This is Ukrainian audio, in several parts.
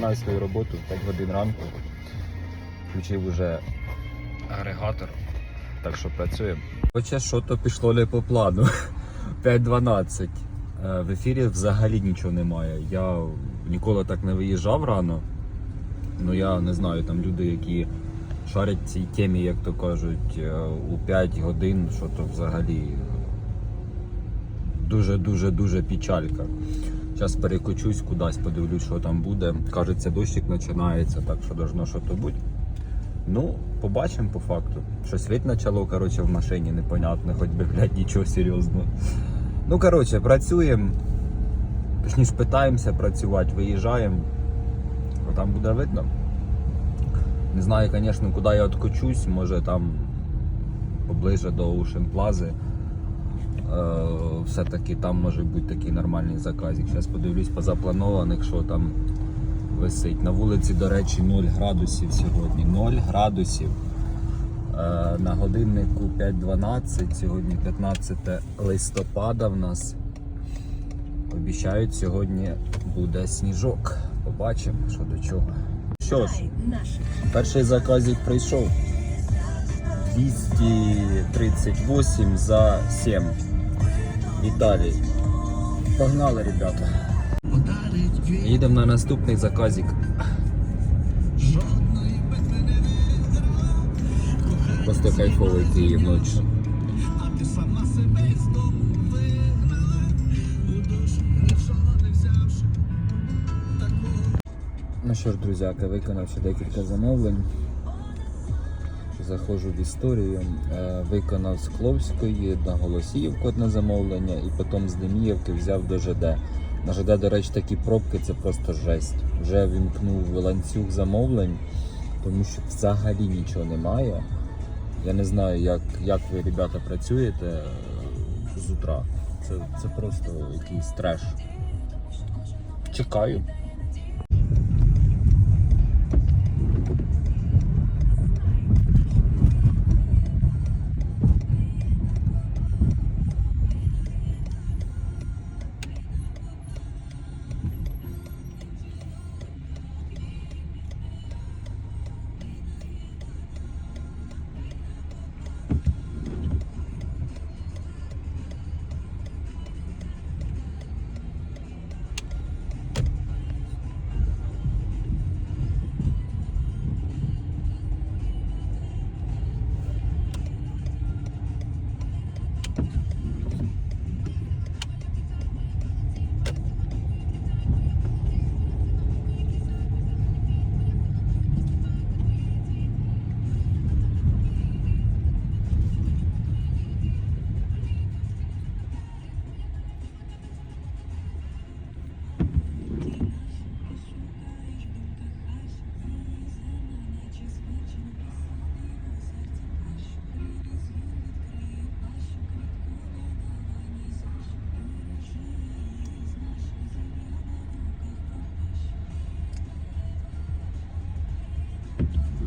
починаю свою роботу 5 годин ранку. Включив уже агрегатор, так що працюємо. Хоча що то пішло не по плану. 5.12. Е, В ефірі взагалі нічого немає. Я ніколи так не виїжджав рано. Ну я не знаю, там люди, які шарять цій темі, як то кажуть, е, у 5 годин, що то взагалі дуже-дуже дуже печалька. Зараз перекочусь кудись, подивлюсь, що там буде. Кажеться, дощик починається, так що должно що то бути. Ну, побачимо по факту. Щось світ почало, коротше, в машині непонятно, хоч би, блядь, нічого серйозного. Ну, коротше, працюємо. Точніше, питаємося працювати, виїжджаємо. А там буде видно. Не знаю, звісно, куди я відкочусь, може там поближе до Ушенплази. Е, все-таки там може бути такий нормальний заказик. Зараз подивлюсь по запланованих, що там висить. На вулиці, до речі, 0 градусів сьогодні. 0 градусів. Е, На годиннику 5.12, сьогодні 15 листопада в нас. Обіцяють, сьогодні буде сніжок. Побачимо, що до чого. Що ж, перший заказик прийшов. 238 за 7. Віталій. Погнали, ребята. Їдемо на наступний заказик. Просто кайфовий Київ ночі. Ну що ж, друзяки, виконав ще декілька замовлень. Заходжу в історію. Е, Виконав з Кловської на Голосіївку одне замовлення і потім з Деміївки взяв до ЖД. На ЖД, до речі, такі пробки це просто жесть. Вже вімкнув ланцюг замовлень, тому що взагалі нічого немає. Я не знаю, як, як ви, ребята, працюєте е, з утра. Це, це просто якийсь треш. Чекаю.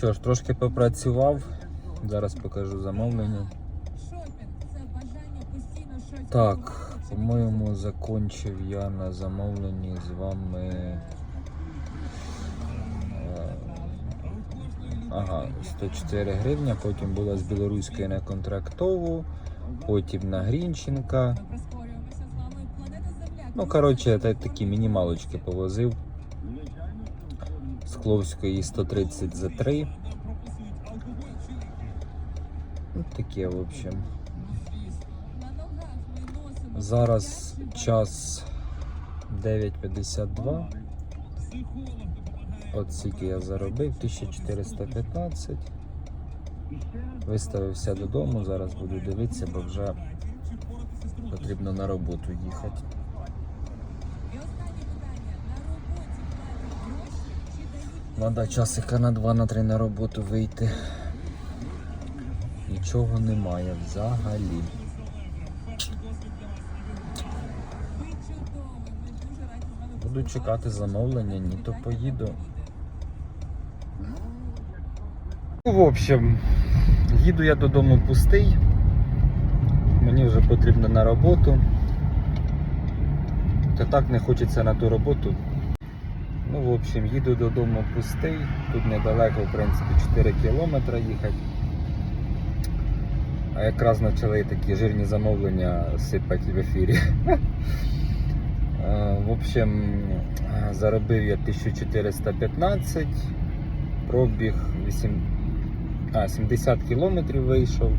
що ж, трошки попрацював. Зараз покажу замовлення. Так, по-моєму, закончив я на замовленні з вами. е, Ага, 104 гривня, потім була з білоруської на контрактову, потім на Грінченка. Ну, коротше, та- такі мінімалочки повозив. З Кловської 130 за 3. Ну, таке, в общем. Зараз час 9.52. От скільки я заробив, 1415. Виставився додому, зараз буду дивитися, бо вже потрібно на роботу їхати. Надо часика на два на три на роботу вийти. Нічого немає взагалі. Буду чекати замовлення, ні то поїду. Ну, В общем, їду я додому пустий. Мені вже потрібно на роботу. Та так не хочеться на ту роботу. Ну, в общем, їду додому пустий. Тут недалеко, в принципі, 4 кілометри їхати. А якраз почали такі жирні замовлення сипати в ефірі. Е, В общем, е, заробив я 1415, пробіг 8, а, 70 кілометрів вийшов.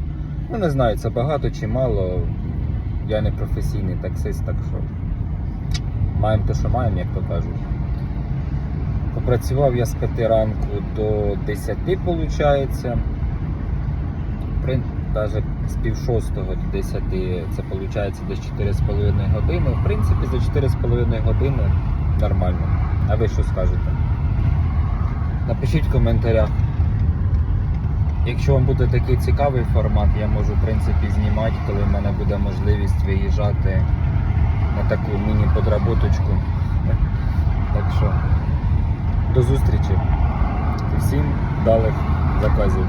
Ну, не знаю, це багато чи мало. Я не професійний таксист, так що маємо те, що маємо, як то кажуть. Попрацював я з 5 ранку до 10, виходить. Навіть з пів шостого до 10 це виходить десь 4,5 години. В принципі, за 4,5 години нормально. А ви що скажете? Напишіть в коментарях. Якщо вам буде такий цікавий формат, я можу в принципі знімати, коли в мене буде можливість виїжджати на таку міні-подработочку. Так що до зустрічі. Всім вдалих заказів.